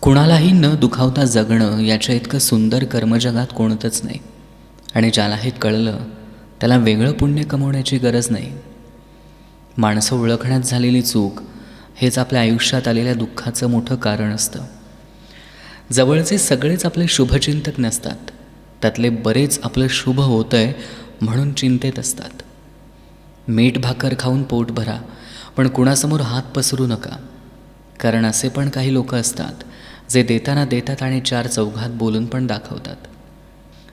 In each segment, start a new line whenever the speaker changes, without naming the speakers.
कुणालाही न दुखावता जगणं याच्या इतकं सुंदर कर्मजगात कोणतंच नाही. आणि ज्याला हे कळलं त्याला वेगळं पुण्य कमवण्याची गरज नाही. माणसं ओळखण्यात झालेली चूक हेच आपल्या आयुष्यात आलेल्या दुःखाचं मोठं कारण असतं. जवळचे सगळेच आपले शुभचिंतक नसतात. त्यातले बरेच आपलं शुभ होतं आहे म्हणून चिंतेत असतात. मीठ भाकर खाऊन पोट भरा पण कुणासमोर हात पसरू नका. कारण असे पण काही लोक असतात जे देताना देतात आणि चार चौघात बोलून पण दाखवतात.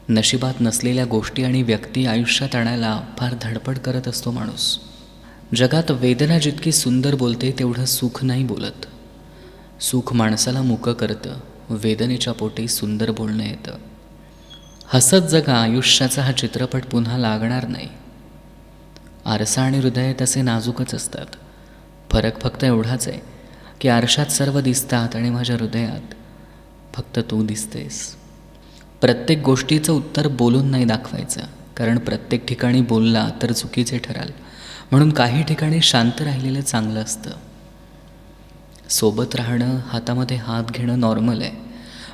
नशिबात नसलेल्या गोष्टी आणि व्यक्ती आयुष्यात आणायला फार धडपड करत असतो माणूस. जगात वेदना जितकी सुंदर बोलते तेवढं सुख नाही बोलत. सुख माणसाला मुकं करतं वेदनेच्या पोटी सुंदर बोलणं येतं. हसत जगा आयुष्याचा हा चित्रपट पुन्हा लागणार नाही. आरसा आणि हृदय तसे नाजूकच असतात. फरक फक्त एवढाच आहे की आरशात सर्व दिसतात आणि माझ्या हृदयात फक्त तू दिसतेस. प्रत्येक गोष्टीचं उत्तर बोलून नाही दाखवायचं कारण प्रत्येक ठिकाणी बोलला तर चुकीचे ठराल. म्हणून काही ठिकाणी शांत राहिलेलं चांगलं असतं. सोबत राहणं हातामध्ये हात घेणं नॉर्मल आहे.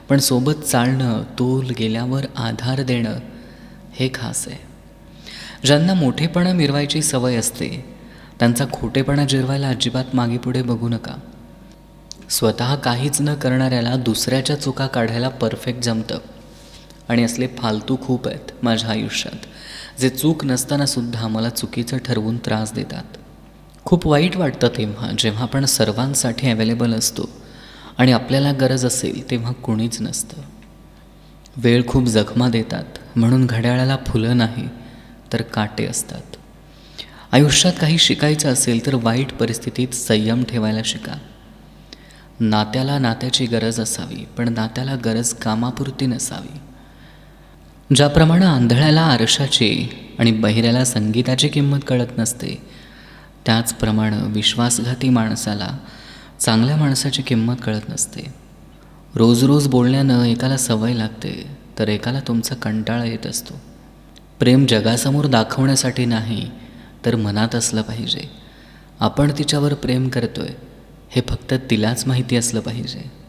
पण सोबत चालणं तोल गेल्यावर आधार देणं हे खास आहे. ज्यांना मोठेपणा मिरवायची सवय असते त्यांचा खोटेपणा जिरवायला अजिबात मागे पुढे बघू नका. स्वतः काहीच न करणाऱ्याला दुसऱ्याच्या चुका काढायला परफेक्ट जमतं. आणि असले फालतू खूप आहेत माझ्या आयुष्यात जे चूक नसतानासुद्धा मला चुकीचं ठरवून त्रास देतात. खूप वाईट वाटतं तेव्हा जेव्हा आपण सर्वांसाठी अवेलेबल असतो आणि आपल्याला गरज असेल तेव्हा कुणीच नसतं. वेळ खूप जखमा देतात म्हणून घड्याळाला फुलं नाही तर काटे असतात. आयुष्यात काही शिकायचं असेल तर वाईट परिस्थितीत संयम ठेवायला शिका. नात्याला नात्याची गरज असावी पण नात्याला गरज कामापुरती नसावी. ज्याप्रमाणे आंधळ्याला आरशाची आणि बहिऱ्याला संगीताची किंमत कळत नसते त्याचप्रमाणे विश्वासघाती माणसाला चांगल्या माणसाची किंमत कळत नसते. रोज रोज बोलण्यानं एकाला सवय लागते तर एकाला तुमचा कंटाळा येत असतो. प्रेम जगासमोर दाखवण्यासाठी नाही तर मनात असलं पाहिजे. आपण तिच्यावर प्रेम करतोय हे फक्त तिलाच माहिती असलं पाहिजे.